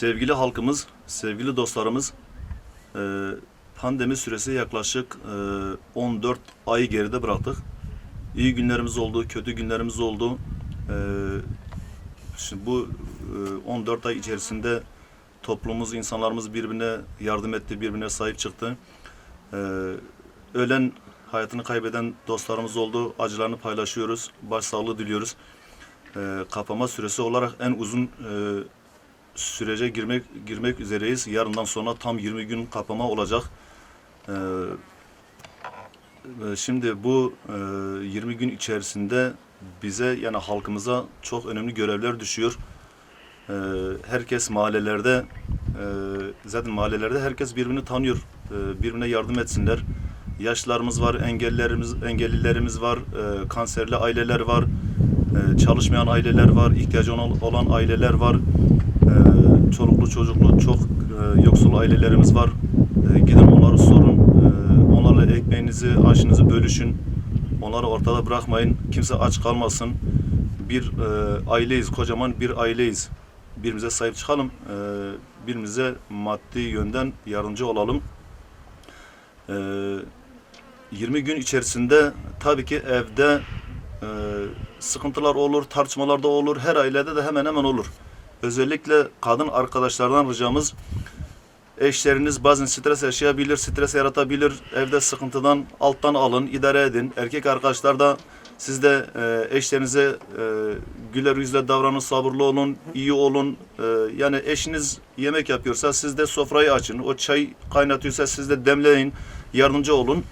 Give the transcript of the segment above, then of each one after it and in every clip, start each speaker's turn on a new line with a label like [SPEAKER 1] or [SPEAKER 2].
[SPEAKER 1] Sevgili halkımız, sevgili dostlarımız, e, pandemi süresi yaklaşık e, 14 ay geride bıraktık. İyi günlerimiz oldu, kötü günlerimiz oldu. E, Şimdi bu e, 14 ay içerisinde toplumumuz, insanlarımız birbirine yardım etti, birbirine sahip çıktı. E, Ölen, hayatını kaybeden dostlarımız oldu. Acılarını paylaşıyoruz, başsağlığı diliyoruz. E, Kapama süresi olarak en uzun e, sürece girmek girmek üzereyiz. Yarından sonra tam 20 gün kapama olacak. Ee, şimdi bu e, 20 gün içerisinde bize yani halkımıza çok önemli görevler düşüyor. Ee, herkes mahallelerde e, zaten mahallelerde herkes birbirini tanıyor. Ee, birbirine yardım etsinler. Yaşlılarımız var, engellilerimiz engellilerimiz var, e, kanserli aileler var, e, çalışmayan aileler var, ihtiyacı olan aileler var. Ee, çoluklu çocuklu çok e, yoksul ailelerimiz var. Ee, gidin onları sorun. Ee, onlarla ekmeğinizi, aşınızı bölüşün. Onları ortada bırakmayın. Kimse aç kalmasın. Bir e, aileyiz, kocaman bir aileyiz. Birbirimize sahip çıkalım. Ee, birbirimize maddi yönden yardımcı olalım. Ee, 20 gün içerisinde tabii ki evde e, sıkıntılar olur, tartışmalar da olur. Her ailede de hemen hemen olur. Özellikle kadın arkadaşlardan ricamız eşleriniz bazen stres yaşayabilir, stres yaratabilir. Evde sıkıntıdan alttan alın, idare edin. Erkek arkadaşlar da siz de e, eşlerinize e, güler yüzle davranın, sabırlı olun, iyi olun. E, yani eşiniz yemek yapıyorsa siz de sofrayı açın. O çay kaynatıyorsa siz de demleyin, yardımcı olun.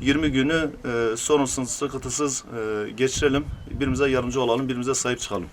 [SPEAKER 1] 20 günü e, sorunsuz, sıkıntısız e, geçirelim. Birbirimize yardımcı olalım, birbirimize sahip çıkalım.